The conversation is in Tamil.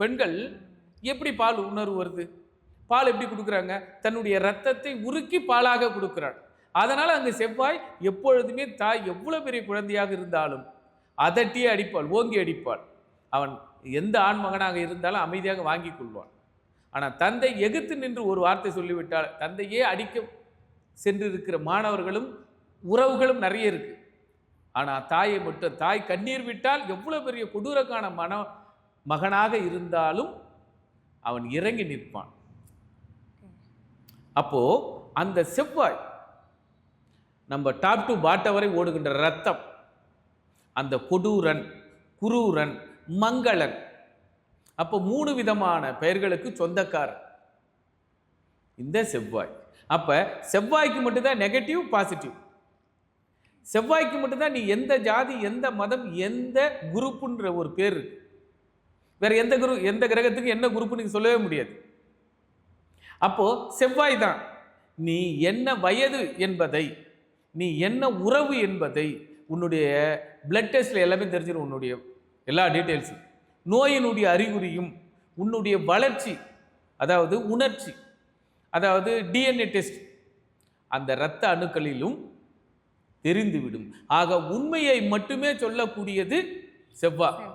பெண்கள் எப்படி பால் உணர்வு வருது? பால் எப்படி கொடுக்குறாங்க? தன்னுடைய ரத்தத்தை உருக்கி பாலாக கொடுக்குறாள். அதனால் அங்கு செவ்வாய் எப்பொழுதுமே தாய் எவ்வளோ பெரிய குழந்தையாக இருந்தாலும் அதட்டியே அடிப்பாள் ஓங்கி அடிப்பாள். அவன் எந்த ஆண் மகனாக இருந்தாலும் அமைதியாக வாங்கி கொள்வான் ஆனால் தந்தை எதிர்த்து நின்று ஒரு வார்த்தை சொல்லிவிட்டால் தந்தையே அடிக்க சென்றிருக்கிற மாணவர்களும் உறவுகளும் நிறைய இருக்குது ஆனால் தாயை மட்டும் தாய் கண்ணீர் விட்டால் எவ்வளோ பெரிய கொடூரக்கான மன மகனாக இருந்தாலும் அவன் இறங்கி நிற்பான். அப்போ அந்த செவ்வாய் நம்ம டாப் டு பாட்ட வரை ஓடுகின்ற ரத்தம் அந்த கொடூரன் குரூரன் மங்களன் அப்போ மூணு விதமான பெயர்களுக்கு சொந்தக்காரன். இந்த செவ்வாய். அப்போ செவ்வாய்க்கு மட்டும்தான் நெகட்டிவ் பாசிட்டிவ் செவ்வாய்க்கு மட்டும்தான் நீ எந்த ஜாதி எந்த மதம் எந்த குரூப்புன்ற ஒரு பேர் இருக்கு. வேற எந்த குரு எந்த கிரகத்துக்கு என்ன குரூப் நீங்கள் சொல்லவே முடியாது. அப்போது செவ்வாய் தான். நீ என்ன வயது என்பதை நீ என்ன உறவு என்பதை உன்னுடைய பிளட் டெஸ்ட்டில் எல்லாமே தெரிஞ்சிடும் உன்னுடைய எல்லா டீட்டெயில்ஸும் நோயினுடைய அறிகுறியும் உன்னுடைய வளர்ச்சி அதாவது உணர்ச்சி அதாவது டிஎன்ஏ டெஸ்ட் அந்த இரத்த அணுக்களிலும் தெரிந்துவிடும். ஆக உண்மையை மட்டுமே சொல்லக்கூடியது செவ்வாய்.